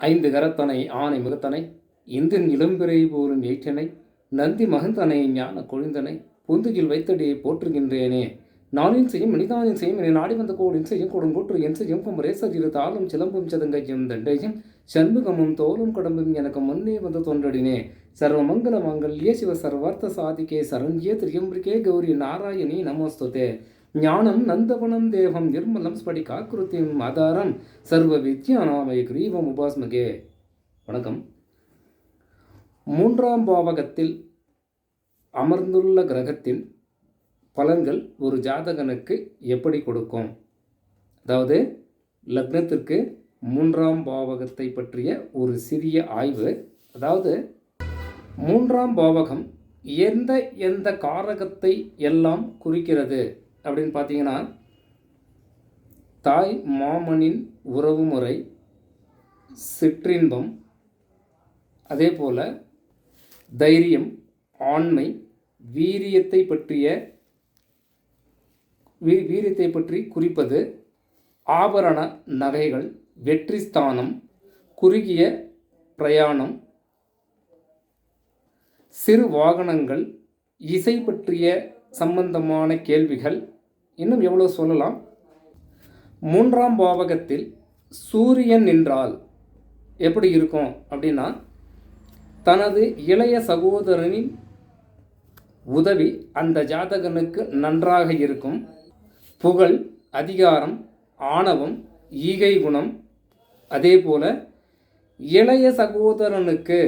ஐந்து கரத்தனை ஆனை முகத்தனை இந்தின் இளம்பிறை போலும் ஏற்றனை நந்தி மகந்தனை ஞான கொழுந்தனை பொந்துகில் வைத்தடியை போற்றுகின்றேனே. நானின் செய்யும் மனிதானின் செய்யும் என நாடி வந்த கோடின் செய்யும் கொடுங்கோற்று என் செய்யும் குமரேச இரு தாளும் சிலம்பும் சதங்கையும் தண்டையும் சண்முகமும் தோலும் கடம்பும் எனக்கு முன்னே வந்து தோன்றடினே. சர்வமங்கல மங்கல்யே சிவ சர்வார்த்த சாதிகே சரண்யே திரியம்பிரிகே கௌரி நாராயணி நமோஸ்துதே. ஞானம் நந்தவனம் தேவம் நிர்மலம் ஸ்படிகாக்கிருத்தியும் ஆதாரம். சர்வ வித்யானாமய கிரீவம் உபாஸ்மகே. வணக்கம். மூன்றாம் பாவகத்தில் அமர்ந்துள்ள கிரகத்தின் பலன்கள் ஒரு ஜாதகனுக்கு எப்படி கொடுக்கும்? அதாவது லக்னத்திற்கு மூன்றாம் பாவகத்தை பற்றிய ஒரு சிறிய ஆய்வு. அதாவது மூன்றாம் பாவகம் எந்த எந்த காரகத்தை எல்லாம் குறிக்கிறது? அப்படின்னு பார்த்தீங்கன்னா தாய் மாமனின் உறவுமுறை சிற்றின்பம் அதே போல் தைரியம் ஆண்மை வீரியத்தை பற்றிய வீ வீரியத்தை பற்றி குறிப்பது ஆபரண நகைகள் வெற்றி ஸ்தானம் குறுகிய பிரயாணம் சிறு வாகனங்கள் இசை பற்றிய சம்பந்தமான கேள்விகள் இன்னும் எவ்வளோ சொல்லலாம்? மூன்றாம் பாவகத்தில் சூரியன் நின்றால் எப்படி இருக்கும் அப்படின்னா தனது இளைய சகோதரனின் உதவி அந்த ஜாதகனுக்கு நன்றாக இருக்கும். புகழ் அதிகாரம் ஆணவம் ஈகை குணம். அதே போல் இளைய சகோதரனுக்கு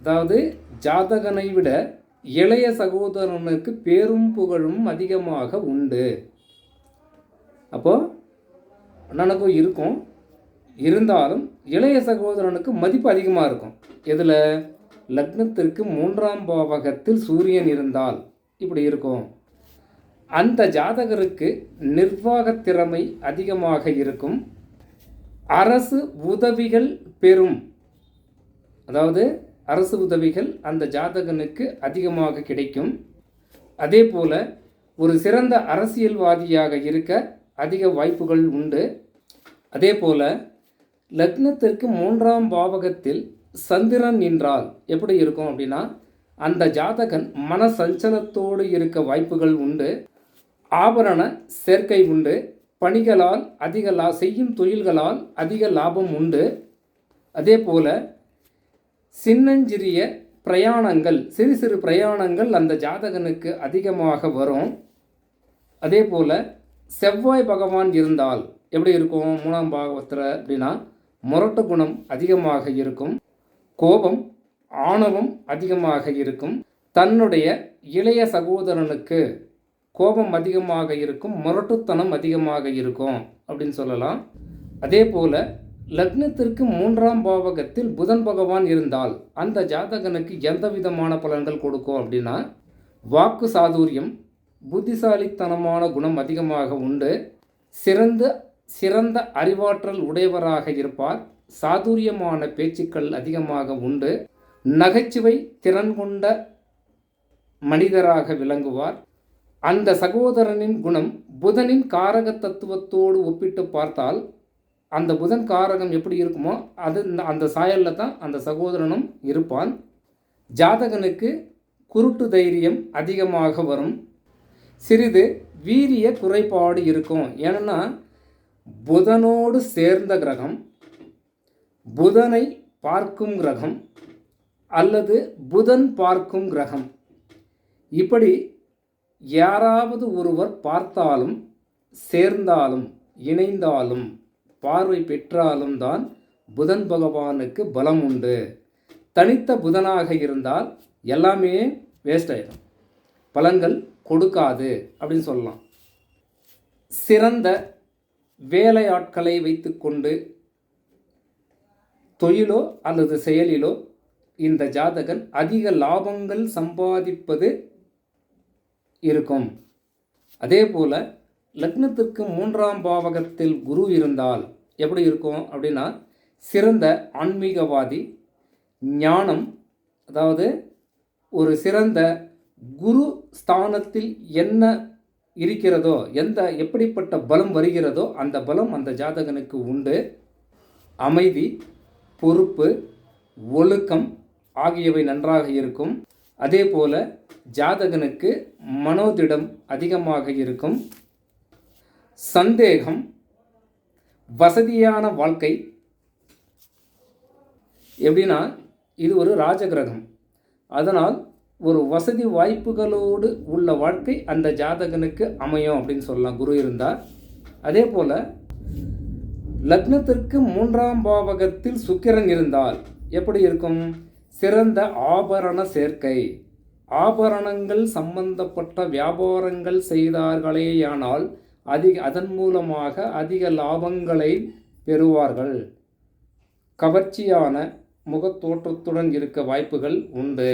அதாவது ஜாதகனை விட இளைய சகோதரனுக்கு பேரும் புகழும் அதிகமாக உண்டு. அப்போது அண்ணனுக்கும் இருக்கும். இருந்தாலும் இளைய சகோதரனுக்கு மதிப்பு அதிகமாக இருக்கும். இதில் லக்னத்திற்கு மூன்றாம் பாவகத்தில் சூரியன் இருந்தால் இப்படி இருக்கும். அந்த ஜாதகருக்கு நிர்வாக திறமை அதிகமாக இருக்கும். அரசு உதவிகள் பெறும். அதாவது அரசு உதவிகள் அந்த ஜாதகனுக்கு அதிகமாக கிடைக்கும். அதே போல ஒரு சிறந்த அரசியல்வாதியாக இருக்க அதிக வாய்ப்புகள் உண்டு. அதே போல லக்னத்திற்கு மூன்றாம் பாவகத்தில் சந்திரன் நின்றால் எப்படி இருக்கும் அப்படின்னா அந்த ஜாதகன் மன சஞ்சலத்தோடு இருக்க வாய்ப்புகள் உண்டு. ஆபரண சேர்க்கை உண்டு. பணிகளால் அதிக லா செய்யும் தொழில்களால் அதிக லாபம் உண்டு. அதே போல சின்னஞ்சிறிய பிரயாணங்கள் சிறு சிறு பிரயாணங்கள் அந்த ஜாதகனுக்கு அதிகமாக வரும். அதே போல் செவ்வாய் பகவான் இருந்தால் எப்படி இருக்கும்? மூணாம் பாகவத்தில் அப்படின்னா முரட்டு குணம் அதிகமாக இருக்கும். கோபம் ஆணவம் அதிகமாக இருக்கும். தன்னுடைய இளைய சகோதரனுக்கு கோபம் அதிகமாக இருக்கும் முரட்டுத்தனம் அதிகமாக இருக்கும் அப்படின்னு சொல்லலாம். அதே போல் லக்னத்திற்கு மூன்றாம் பாவகத்தில் புதன் பகவான் இருந்தால் அந்த ஜாதகனுக்கு எந்த விதமான பலன்கள் கொடுக்கும் அப்படின்னா வாக்கு சாதுரியம் புத்திசாலித்தனமான குணம் அதிகமாக உண்டு. சிறந்த சிறந்த அறிவாற்றல் உடையவராக இருப்பார். சாதுரியமான பேச்சுக்கள் அதிகமாக உண்டு. நகைச்சுவை திறன் கொண்ட மனிதராக விளங்குவார். அந்த சகோதரனின் குணம் புதனின் காரக தத்துவத்தோடு ஒப்பிட்டு பார்த்தால் அந்த புதன் காரகம் எப்படி இருக்குமோ அது அந்த சாயலில் தான் அந்த சகோதரனும் இருப்பான். ஜாதகனுக்கு குருட்டு தைரியம் அதிகமாக வரும். சிறிது வீரிய குறைபாடு இருக்கும். ஏன்னா புதனோடு சேர்ந்த கிரகம் புதனை பார்க்கும் கிரகம் அல்லது புதன் பார்க்கும் கிரகம். இப்படி யாராவது ஒருவர் பார்த்தாலும் சேர்ந்தாலும் இணைந்தாலும் பார்வை பெற்றாலும் தான் புதன் பகவானுக்கு பலம் உண்டு. தனித்த புதனாக இருந்தால் எல்லாமே வேஸ்ட் ஆயிடும் பலன்கள் கொடுக்காது அப்படின்னு சொல்லலாம். சிறந்த வேலையாட்களை வைத்துக்கொண்டு தொழிலோ அல்லது செயலிலோ இந்த ஜாதகன் அதிக லாபங்கள் சம்பாதிப்பது இருக்கும். அதே போல் லக்னத்திற்கு மூன்றாம் பாவகத்தில் குரு இருந்தால் எப்படி இருக்கும் அப்படின்னா சிறந்த ஆன்மீகவாதி ஞானம் அதாவது ஒரு சிறந்த குரு ஸ்தானத்தில் என்ன இருக்கிறதோ எந்த எப்படிப்பட்ட பலம் வருகிறதோ அந்த பலம் அந்த ஜாதகனுக்கு உண்டு. அமைதி பொறுப்பு ஒழுக்கம் ஆகியவை நன்றாக இருக்கும். அதே போல ஜாதகனுக்கு மனோதிடம் அதிகமாக இருக்கும். சந்தேகம் வசதியான வாழ்க்கை. எப்படின்னா இது ஒரு ராஜகிரகம். அதனால் ஒரு வசதி வாய்ப்புகளோடு உள்ள வாழ்க்கை அந்த ஜாதகனுக்கு அமையும் அப்படின்னு சொல்லலாம். குரு இருந்தால் அதே போல் லக்னத்திற்கு மூன்றாம் பாவகத்தில் சுக்கிரன் இருந்தால் எப்படி இருக்கும்? சிறந்த ஆபரண சேர்க்கை. ஆபரணங்கள் சம்பந்தப்பட்ட வியாபாரங்கள் செய்தார்களேயானால் அதிக அதன் மூலமாக அதிக லாபங்களை பெறுவார்கள். கவர்ச்சியான முகத்தோற்றத்துடன் இருக்க வாய்ப்புகள் உண்டு.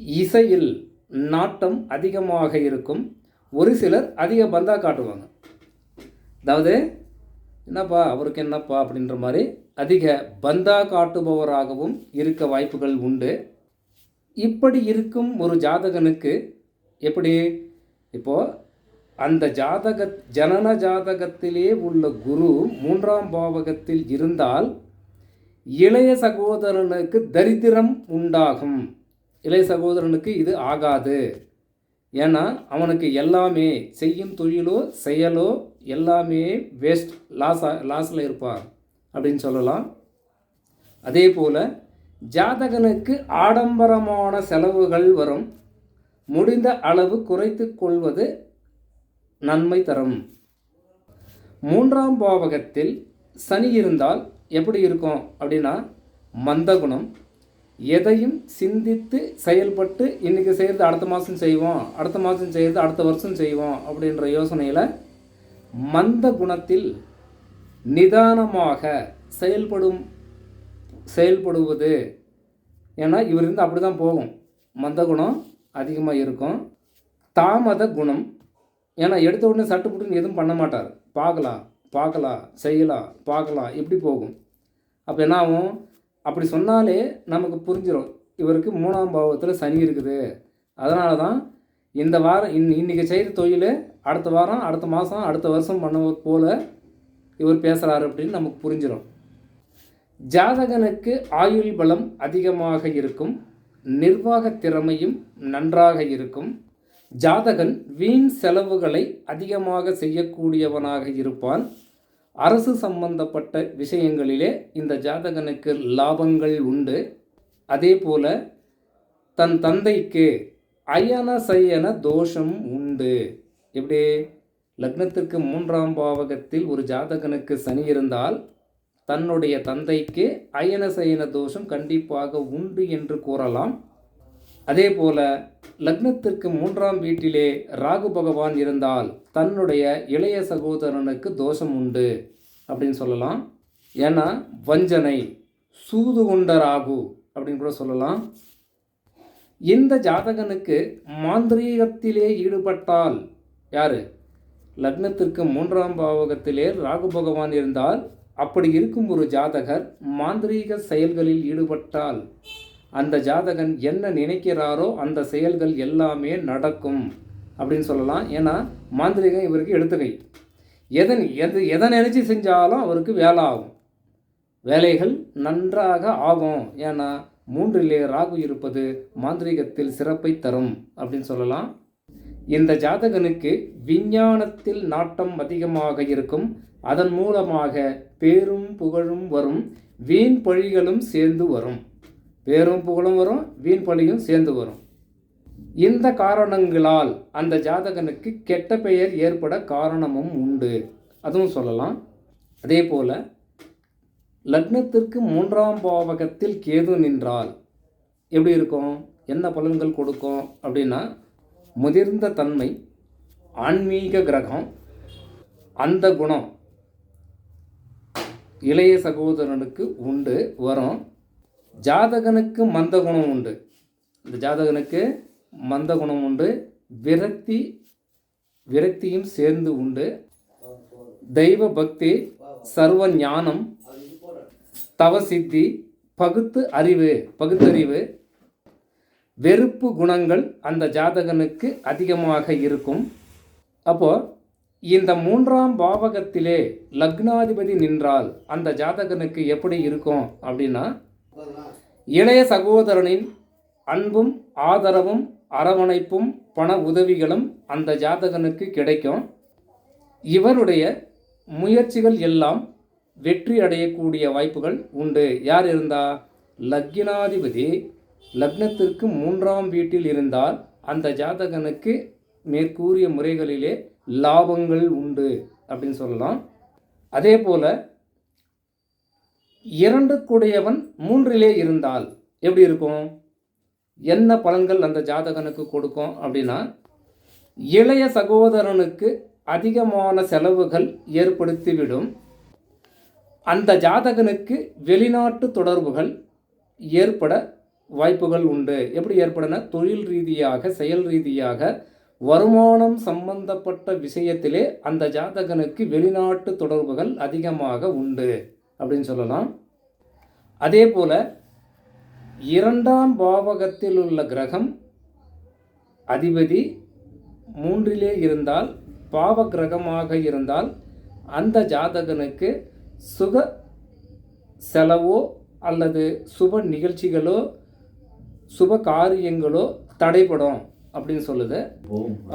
இசையில் நாட்டம் அதிகமாக இருக்கும். ஒரு சிலர் அதிக பந்தா காட்டுவாங்க. அதாவது என்னப்பா அவருக்கு என்னப்பா அப்படின்ற மாதிரி அதிக பந்தா காட்டுபவராகவும் இருக்க வாய்ப்புகள் உண்டு. இப்படி இருக்கும் ஒரு ஜாதகனுக்கு எப்படி? இப்போது அந்த ஜாதக ஜனன ஜாதகத்திலே உள்ள குரு மூன்றாம் பாவகத்தில் இருந்தால் இளைய சகோதரனுக்கு தரித்திரம் உண்டாகும். இளைய சகோதரனுக்கு இது ஆகாது. ஏன்னா அவனுக்கு எல்லாமே செய்யும் தொழிலோ செயலோ எல்லாமே வேஸ்ட் லாஸ் லாஸில் இருப்பார். அப்படின்னு சொல்லலாம். அதே போல் ஜாதகனுக்கு ஆடம்பரமான செலவுகள் வரும். முடிந்த அளவு குறைத்து கொள்வது நன்மை தரும். மூன்றாம் பாவகத்தில் சனி இருந்தால் எப்படி இருக்கும் அப்படின்னா மந்தகுணம். எதையும் சிந்தித்து செயல்பட்டு இன்றைக்கி செய்கிறது அடுத்த மாதம் செய்வோம் அடுத்த மாதம் செய்கிறது அடுத்த வருஷம் செய்வோம் அப்படின்ற யோசனையில் மந்த குணத்தில் நிதானமாக செயல்படும் செயல்படுவது. ஏன்னா இவர் இருந்து அப்படி தான் போகும். மந்த குணம் அதிகமாக இருக்கும். தாமத குணம் ஏன்னா எடுத்த உடனே சட்டுப்புட்டுன்னு எதுவும் பண்ண மாட்டார். பார்க்கலாம் பார்க்கலாம் செய்யலாம் பார்க்கலாம் இப்படி போகும். அப்போ என்ன ஆகும்? அப்படி சொன்னாலே நமக்கு புரிஞ்சிடும் இவருக்கு மூணாம் பாவத்தில் சனி இருக்குது. அதனால தான் இந்த வாரம் இன் இன்றைக்கி செய்கிற தொழில் அடுத்த வாரம் அடுத்த மாதம் அடுத்த வருஷம் பண்ண போல் இவர் பேசுகிறாரு அப்படின்னு நமக்கு புரிஞ்சிடும் ஜாதகனுக்கு ஆயுள் பலம் அதிகமாக இருக்கும். நிர்வாக திறமையும் நன்றாக இருக்கும். ஜாதகன் வீண் செலவுகளை அதிகமாக செய்யக்கூடியவனாக இருப்பான். அரசு சம்பந்தப்பட்ட விஷயங்களிலே இந்த ஜாதகனுக்கு லாபங்கள் உண்டு. அதே போல தன் தந்தைக்கு அயன சயன தோஷம் உண்டு. எப்படி? லக்னத்திற்கு மூன்றாம் பாவகத்தில் ஒரு ஜாதகனுக்கு சனி இருந்தால் தன்னுடைய தந்தைக்கு அயன சயன தோஷம் கண்டிப்பாக உண்டு என்று கூறலாம். அதே போல லக்னத்திற்கு மூன்றாம் வீட்டிலே ராகு பகவான் இருந்தால் தன்னுடைய இளைய சகோதரனுக்கு தோஷம் உண்டு அப்படின்னு சொல்லலாம். ஏன்னா வஞ்சனை சூது கொண்ட ராகு அப்படின்னு கூட சொல்லலாம். இந்த ஜாதகனுக்கு மாந்திரீகத்திலே ஈடுபட்டால் யார்? லக்னத்திற்கு மூன்றாம் பாவகத்திலே ராகு பகவான் இருந்தால் அப்படி இருக்கும் ஒரு ஜாதகர் மாந்திரீக செயல்களில் ஈடுபட்டால் அந்த ஜாதகன் என்ன நினைக்கிறாரோ அந்த செயல்கள் எல்லாமே நடக்கும் அப்படின்னு சொல்லலாம். ஏன்னா மாந்திரிகம் இவருக்கு எடுத்துக்கை. எதன் எது எதை நினச்சி செஞ்சாலும் அவருக்கு வேலை ஆகும். வேலைகள் நன்றாக ஆகும். ஏன்னா மூன்றிலே ராகு இருப்பது மாந்திரிகத்தில் சிறப்பை தரும் அப்படின்னு சொல்லலாம். இந்த ஜாதகனுக்கு விஞ்ஞானத்தில் நாட்டம் அதிகமாக இருக்கும். அதன் மூலமாக பேரும் புகழும் வரும். வீண் பழிகளும் சேர்ந்து வரும். பேரும் புகழும் வரும் வீண் பழியும் சேர்ந்து வரும். இந்த காரணங்களால் அந்த ஜாதகனுக்கு கெட்ட பெயர் ஏற்பட காரணமும் உண்டு. அதுவும் சொல்லலாம். அதே போல் லக்னத்திற்கு மூன்றாம் பாவகத்தில் கேது நின்றால் எப்படி இருக்கும்? என்ன பலன்கள் கொடுக்கும்? அப்படின்னா முதிர்ந்த தன்மை ஆன்மீக கிரகம் அந்த குணம் இளைய சகோதரனுக்கு உண்டு வரும். ஜாதகனுக்கு மந்த குணம் உண்டு. இந்த ஜாதகனுக்கு மந்த குணம் உண்டு. விரக்தி விரக்தியும் சேர்ந்து உண்டு. தெய்வ பக்தி சர்வ ஞானம் தவசித்தி பகுத்து அறிவு பகுத்தறிவு வெறுப்பு குணங்கள் அந்த ஜாதகனுக்கு அதிகமாக இருக்கும். அப்போது இந்த மூன்றாம் பாவகத்திலே லக்னாதிபதி நின்றால் அந்த ஜாதகனுக்கு எப்படி இருக்கும் அப்படின்னா இளைய சகோதரனின் அன்பும் ஆதரவும் அரவணைப்பும் பண உதவிகளும் அந்த ஜாதகனுக்கு கிடைக்கும். இவருடைய முயற்சிகள் எல்லாம் வெற்றி அடையக்கூடிய வாய்ப்புகள் உண்டு. யார் இருந்தா? லக்னாதிபதி. லக்னத்திற்கு மூன்றாம் வீட்டில் இருந்தால் அந்த ஜாதகனுக்கு மேற்கூறிய முறைகளிலே லாபங்கள் உண்டு அப்படின்னு சொல்லலாம். அதே போல இரண்டுக்குடையவன் மூன்றிலே இருந்தால் எப்படி இருக்கும்? என்ன பலன்கள் அந்த ஜாதகனுக்கு கொடுக்கும் அப்படின்னா இளைய சகோதரனுக்கு அதிகமான செலவுகள் ஏற்படுத்திவிடும். அந்த ஜாதகனுக்கு வெளிநாட்டு தொடர்புகள் ஏற்பட வாய்ப்புகள் உண்டு. எப்படி ஏற்படுனா தொழில் ரீதியாக செயல் ரீதியாக வருமானம் சம்பந்தப்பட்ட விஷயத்திலே அந்த ஜாதகனுக்கு வெளிநாட்டு தொடர்புகள் அதிகமாக உண்டு. அப்படின்னு சொல்லலாம். அதே போல் இரண்டாம் பாவகத்தில் உள்ள கிரகம் அதிபதி மூன்றிலே இருந்தால் பாவ கிரகமாக இருந்தால் அந்த ஜாதகனுக்கு சுக செலவோ அல்லது சுப நிகழ்ச்சிகளோ சுப காரியங்களோ தடைப்படும் அப்படின்னு சொல்லுது.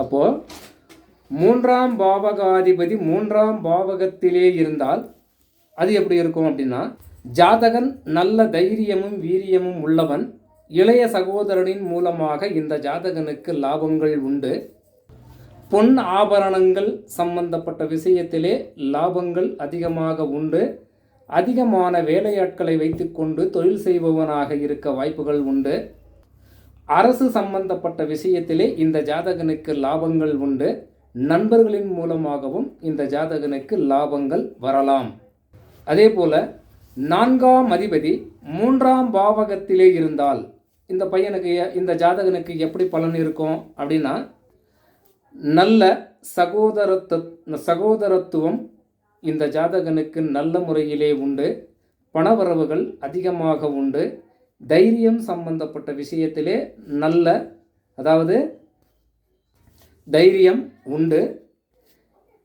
அப்போது மூன்றாம் பாவகாதிபதி மூன்றாம் பாவகத்திலே இருந்தால் அது எப்படி இருக்கும் அப்படின்னா ஜாதகன் நல்ல தைரியமும் வீரியமும் உள்ளவன் இளைய சகோதரனின் மூலமாக இந்த ஜாதகனுக்கு லாபங்கள் உண்டு. பொன் ஆபரணங்கள் சம்பந்தப்பட்ட விஷயத்திலே லாபங்கள் அதிகமாக உண்டு. அதிகமான வேலையாட்களை வைத்துக்கொண்டு தொழில் செய்பவனாக இருக்க வாய்ப்புகள் உண்டு. அரசு சம்பந்தப்பட்ட விஷயத்திலே இந்த ஜாதகனுக்கு லாபங்கள் உண்டு. நண்பர்களின் மூலமாகவும் இந்த ஜாதகனுக்கு லாபங்கள் வரலாம். அதே போல் நான்காம் அதிபதி மூன்றாம் பாவகத்திலே இருந்தால் இந்த பையனுக்கு இந்த ஜாதகனுக்கு எப்படி பலன் இருக்கும் அப்படின்னா நல்ல சகோதரத்து சகோதரத்துவம் இந்த ஜாதகனுக்கு நல்ல முறையிலே உண்டு பணவரவுகள் அதிகமாக உண்டு தைரியம் சம்பந்தப்பட்ட விஷயத்திலே நல்ல அதாவது தைரியம் உண்டு.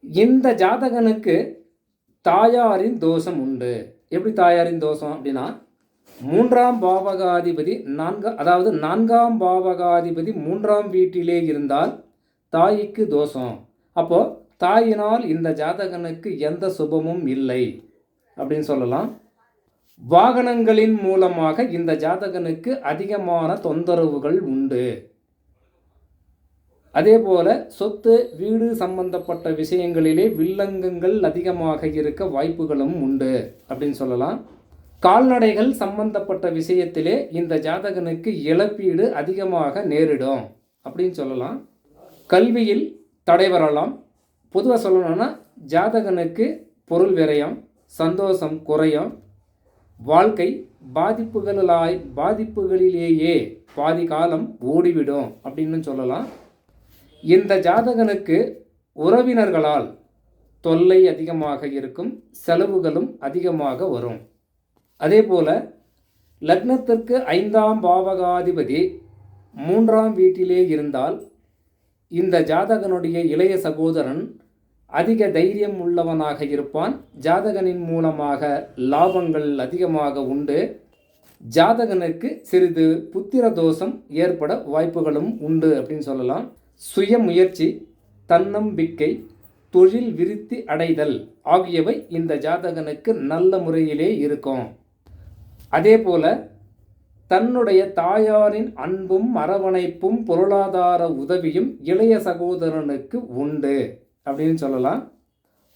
இந்த ஜாதகனுக்கு தாயாரின் தோஷம் உண்டு. எப்படி தாயாரின் தோஷம் அப்படின்னா மூன்றாம் பாவகாதிபதி நான்கு அதாவது நான்காம் பாவகாதிபதி மூன்றாம் வீட்டிலே இருந்தால் தாய்க்கு தோஷம். அப்போது தாயினால் இந்த ஜாதகனுக்கு எந்த சுபமும் இல்லை அப்படின்னு சொல்லலாம். வாகனங்களின் மூலமாக இந்த ஜாதகனுக்கு அதிகமான தொந்தரவுகள் உண்டு. அதே போல சொத்து வீடு சம்பந்தப்பட்ட விஷயங்களிலே வில்லங்கங்கள் அதிகமாக இருக்க வாய்ப்புகளும் உண்டு அப்படின்னு சொல்லலாம். கால்நடைகள் சம்பந்தப்பட்ட விஷயத்திலே இந்த ஜாதகனுக்கு இழப்பீடு அதிகமாக நேரிடும் அப்படின்னு சொல்லலாம். கல்வியில் தடை வரலாம். பொதுவாக சொல்லணும்னா ஜாதகனுக்கு பொருள் விரயம் சந்தோஷம் குறையும். வாழ்க்கை பாதிப்புகளாய் பாதிப்புகளிலேயே பாதி காலம் ஓடிவிடும் அப்படின்னு சொல்லலாம். இந்த ஜாதகனுக்கு உறவினர்களால் தொல்லை அதிகமாக இருக்கும் செலவுகளும் அதிகமாக வரும். அதேபோல லக்னத்திற்கு ஐந்தாம் பாவகாதிபதி மூன்றாம் வீட்டிலே இருந்தால் இந்த ஜாதகனுடைய இளைய சகோதரன் அதிக தைரியம் உள்ளவனாக இருப்பான். ஜாதகனின் மூலமாக லாபங்கள் அதிகமாக உண்டு. ஜாதகனுக்கு சிறிது புத்திர தோஷம் ஏற்பட வாய்ப்புகளும் உண்டு அப்படின்னு சொல்லலாம். சுய முயற்சி தன்னம்பிக்கை தொழில் விருத்தி அடைதல் ஆகியவை இந்த ஜாதகனுக்கு நல்ல முறையிலே இருக்கும். அதே போல தன்னுடைய தாயாரின் அன்பும் அரவணைப்பும் பொருளாதார உதவியும் இளைய சகோதரனுக்கு உண்டு அப்படின்னு சொல்லலாம்.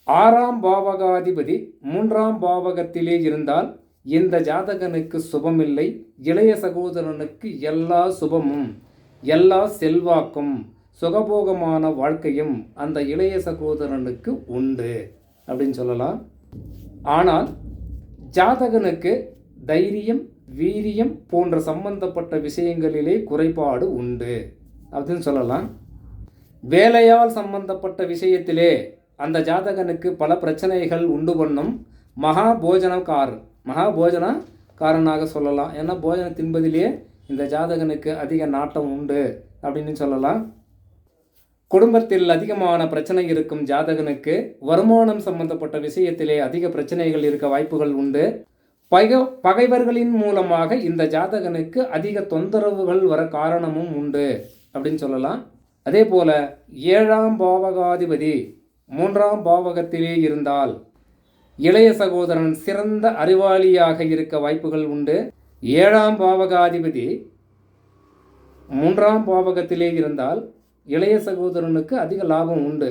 ஆறாம் பாவகாதிபதி மூன்றாம் பாவகத்திலே இருந்தால் இந்த ஜாதகனுக்கு சுபமில்லை. இளைய சகோதரனுக்கு எல்லா சுபமும் எல்லா செல்வாக்கும் சுகபோகமான வாழ்க்கையும் அந்த இளைய சகோதரனுக்கு உண்டு அப்படின்னு சொல்லலாம். ஆனால் ஜாதகனுக்கு தைரியம் வீரியம் போன்ற சம்பந்தப்பட்ட விஷயங்களிலே குறைபாடு உண்டு அப்படின்னு சொல்லலாம். வேலையால் சம்பந்தப்பட்ட விஷயத்திலே அந்த ஜாதகனுக்கு பல பிரச்சனைகள் உண்டு பண்ணும் மகா போஜனக்கார் மகா போஜனக்காரனாக சொல்லலாம். ஏன்னா போஜனம் தின்பதிலேயே இந்த ஜாதகனுக்கு அதிக நாட்டம் உண்டு அப்படின்னு சொல்லலாம். குடும்பத்தில் அதிகமான பிரச்சனை இருக்கும் ஜாதகனுக்கு வருமானம் சம்பந்தப்பட்ட விஷயத்திலே அதிக பிரச்சனைகள் இருக்க வாய்ப்புகள் உண்டு. பக பகைவர்களின் மூலமாக இந்த ஜாதகனுக்கு அதிக தொந்தரவுகள் வர காரணமும் உண்டு அப்படின்னு சொல்லலாம். அதே போல ஏழாம் பாவகாதிபதி மூன்றாம் பாவகத்திலே இருந்தால் இளைய சகோதரன் சிறந்த அறிவாளியாக இருக்க வாய்ப்புகள் உண்டு. ஏழாம் பாவகாதிபதி மூன்றாம் பாவகத்திலே இருந்தால் இளைய சகோதரனுக்கு அதிக லாபம் உண்டு.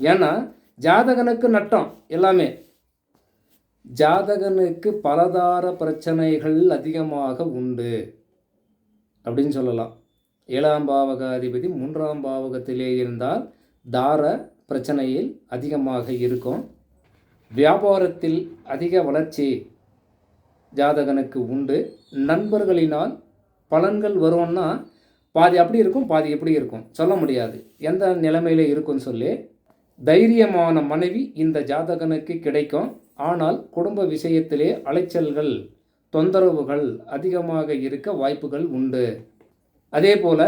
ஏன்னா ஜாதகனுக்கு நட்டம் எல்லாமே. ஜாதகனுக்கு பலதார பிரச்சனைகள் அதிகமாக உண்டு அப்படின்னு சொல்லலாம். ஏழாம் பாவகாதிபதி மூன்றாம் பாவகத்திலே இருந்தால் தார பிரச்சனையில் அதிகமாக இருக்கும். வியாபாரத்தில் அதிக வளர்ச்சி ஜாதகனுக்கு உண்டு. நண்பர்களினால் பலன்கள் வரும்னா பாதி அப்படி இருக்கும் பாதி எப்படி இருக்கும்? சொல்ல முடியாது. எந்த நிலைமையில் இருக்கும்னு சொல்லி தைரியமான மனைவி இந்த ஜாதகனுக்கு கிடைக்கும். ஆனால் குடும்ப விஷயத்திலே அலைச்சல்கள் தொந்தரவுகள் அதிகமாக இருக்க வாய்ப்புகள் உண்டு. அதே போல்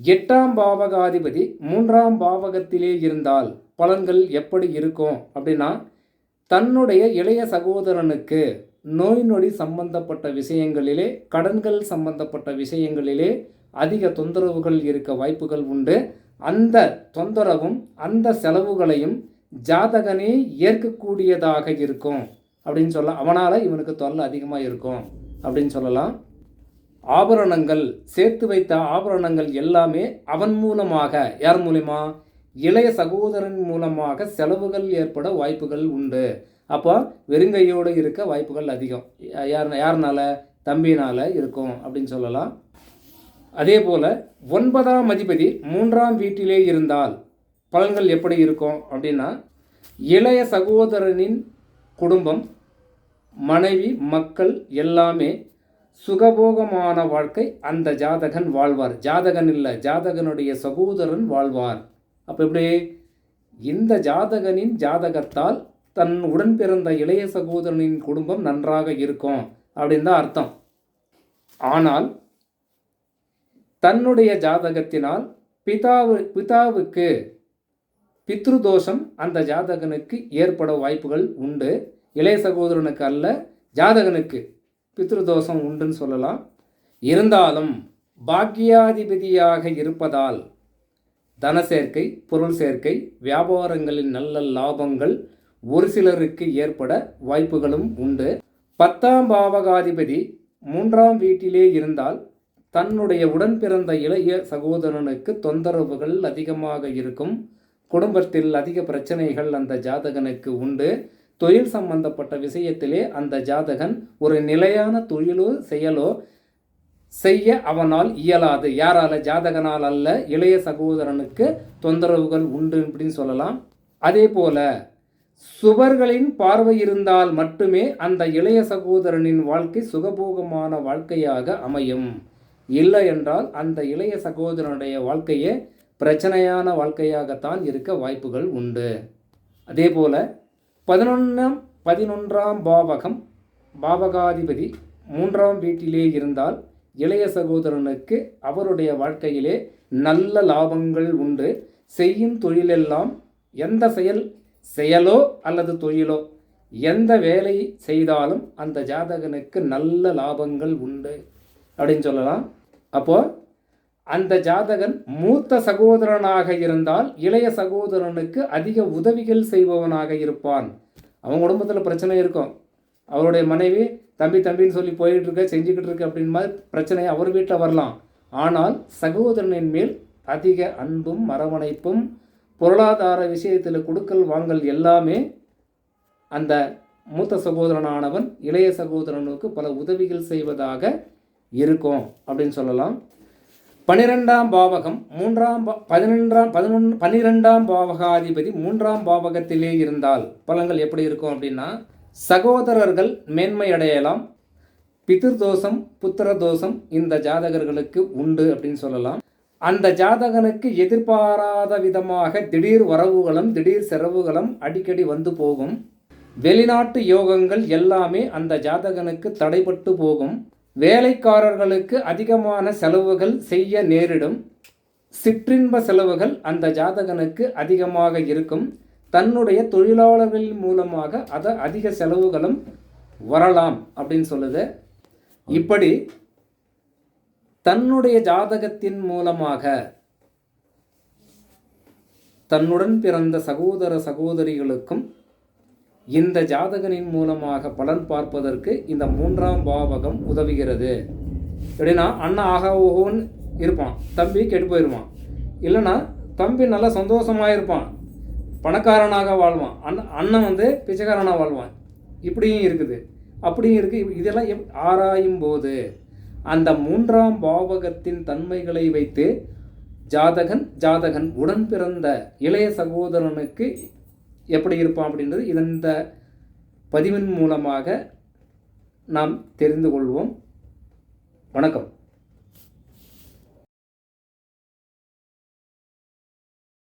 எட்டாம் பாவகாதிபதி மூன்றாம் பாவகத்திலே இருந்தால் பலன்கள் எப்படி இருக்கும்? அப்படின்னா தன்னுடைய இளைய சகோதரனுக்கு நோய் நொடி சம்பந்தப்பட்ட விஷயங்களிலே கடன்கள் சம்பந்தப்பட்ட விஷயங்களிலே அதிக தொந்தரவுகள் இருக்க வாய்ப்புகள் உண்டு. அந்த தொந்தரவும் அந்த செலவுகளையும் ஜாதகனே ஏற்கக்கூடியதாக இருக்கும். அப்படின்னு சொல்ல அவனால் இவனுக்கு தொல்லை அதிகமாக இருக்கும். அப்படின்னு சொல்லலாம். ஆபரணங்கள் சேர்த்து வைத்த ஆபரணங்கள் எல்லாமே அவன் மூலமாக யார் மூலிமா இளைய சகோதரன் மூலமாக செலவுகள் ஏற்பட வாய்ப்புகள் உண்டு. அப்போ வெறுங்கையோடு இருக்க வாய்ப்புகள் அதிகம். யார் யாருனால? தம்பினால் இருக்கும் அப்படின்னு சொல்லலாம். அதே போல் ஒன்பதாம் அதிபதி மூன்றாம் வீட்டிலே இருந்தால் பலன்கள் எப்படி இருக்கும் அப்படின்னா இளைய சகோதரனின் குடும்பம் மனைவி மக்கள் எல்லாமே சுகபோகமான வாழ்க்கை அந்த ஜாதகன் வாழ்வார். ஜாதகன் இல்லை ஜாதகனுடைய சகோதரன் வாழ்வார். அப்போ எப்படி? இந்த ஜாதகனின் ஜாதகத்தால் தன் உடன் பிறந்த இளைய சகோதரனின் குடும்பம் நன்றாக இருக்கும் அப்படின்னு தான் அர்த்தம். ஆனால் தன்னுடைய ஜாதகத்தினால் பிதாவு பிதாவுக்கு பித்ருதோஷம் அந்த ஜாதகனுக்கு ஏற்பட வாய்ப்புகள் உண்டு. இளைய சகோதரனுக்கு அல்ல ஜாதகனுக்கு பித்ருதோஷம் உண்டுன்னு சொல்லலாம். இருந்தாலும் பாக்கியாதிபதியாக இருப்பதால் தன சேர்க்கை பொருள் சேர்க்கை வியாபாரங்களின் நல்ல லாபங்கள் ஒரு சிலருக்கு ஏற்பட வாய்ப்புகளும் உண்டு. பத்தாம் பாவகாதிபதி மூன்றாம் வீட்டிலே இருந்தால் தன்னுடைய உடன் பிறந்த இளைய சகோதரனுக்கு தொந்தரவுகள் அதிகமாக இருக்கும். குடும்பத்தில் அதிக பிரச்சனைகள் அந்த ஜாதகனுக்கு உண்டு. தொழில் சம்பந்தப்பட்ட விஷயத்திலே அந்த ஜாதகன் ஒரு நிலையான தொழிலோ செயலோ செய்ய அவனால் இயலாது. யாரால ஜாதகனால் அல்ல இளைய சகோதரனுக்கு தொந்தரவுகள் உண்டு அப்படின்னு சொல்லலாம். அதே போல சுவர்களின் பார்வை இருந்தால் மட்டுமே அந்த இளைய சகோதரனின் வாழ்க்கை சுகபோகமான வாழ்க்கையாக அமையும். இல்லை என்றால் அந்த இளைய சகோதரனுடைய வாழ்க்கையே பிரச்சனையான வாழ்க்கையாகத்தான் இருக்க வாய்ப்புகள் உண்டு. அதே போல் பதினொன்றாம் பதினொன்றாம் பாவகம் பாவகாதிபதி மூன்றாம் வீட்டிலே இருந்தால் இளைய சகோதரனுக்கு அவருடைய வாழ்க்கையிலே நல்ல லாபங்கள் உண்டு. செய்யும் தொழிலெல்லாம் எந்த செயல் செயலோ அல்லது தொழிலோ எந்த வேலை செய்தாலும் அந்த ஜாதகனுக்கு நல்ல லாபங்கள் உண்டு. அப்படின்னு சொல்லலாம். அப்போது அந்த ஜாதகன் மூத்த சகோதரனாக இருந்தால் இளைய சகோதரனுக்கு அதிக உதவிகள் செய்பவனாக இருப்பான். அவன் குடும்பத்தில் பிரச்சனை இருக்கும். அவருடைய மனைவி தம்பி தம்பின்னு சொல்லி போயிட்டு இருக்க செஞ்சுக்கிட்டு இருக்க அப்படின்னு மாதிரி பிரச்சனை அவர் வீட்டில் வரலாம். ஆனால் சகோதரனின் மேல் அதிக அன்பும் அரவணைப்பும் பொருளாதார விஷயத்தில் கொடுக்கல் வாங்கல் எல்லாமே அந்த மூத்த சகோதரனானவன் இளைய சகோதரனுக்கு பல உதவிகள் செய்வதாக இருக்கும் அப்படின்னு சொல்லலாம். பனிரெண்டாம் பாவகம் மூன்றாம் பா- பதினொன்றாம் பதினொன்று பனிரெண்டாம் பாவகாதிபதி மூன்றாம் பாவகத்திலே இருந்தால் பலன்கள் எப்படி இருக்கும் அப்படின்னா சகோதரர்கள் மேன்மை அடையலாம் பிதிர்தோஷம் புத்திர தோஷம் இந்த ஜாதகர்களுக்கு உண்டு அப்படின்னு சொல்லலாம். அந்த ஜாதகனுக்கு எதிர்பாராத விதமாக திடீர் வரவுகளும் திடீர் செலவுகளும் அடிக்கடி வந்து போகும். வெளிநாட்டு யோகங்கள் எல்லாமே அந்த ஜாதகனுக்கு தடைபட்டு போகும். வேலைக்காரர்களுக்கு அதிகமான செலவுகள் செய்ய நேரிடும். சிற்றின்ப செலவுகள் அந்த ஜாதகனுக்கு அதிகமாக இருக்கும். தன்னுடைய தொழிலாளர்களின் மூலமாக அதை அதிக செலவுகளும் வரலாம் அப்படின்னு சொல்லுது. இப்படி தன்னுடைய ஜாதகத்தின் மூலமாக தன்னுடன் பிறந்த சகோதர சகோதரிகளுக்கும் இந்த ஜாதகனின் மூலமாக பலன் பார்ப்பதற்கு இந்த மூன்றாம் பாவகம் உதவுகிறது. எப்படின்னா அண்ணன் ஆகா ஓஹோன்னு இருப்பான். தம்பி கெட்டு போயிடுவான் இல்லைன்னா தம்பி நல்லா சந்தோஷமாக இருப்பான். பணக்காரனாக வாழ்வான். அண்ணன் அண்ணன் வந்து பிச்சைக்காரனாக வாழ்வான். இப்படியும் இருக்குது. அப்படியும் இருக்குது இதெல்லாம் எப் ஆராயும் போது அந்த மூன்றாம் பாவகத்தின் தன்மைகளை வைத்து ஜாதகன் ஜாதகன் உடன் பிறந்த இளைய சகோதரனுக்கு எப்படி இருப்பான் அப்படின்றது இந்த பதிவின் மூலமாக நாம் தெரிந்து கொள்வோம். வணக்கம்.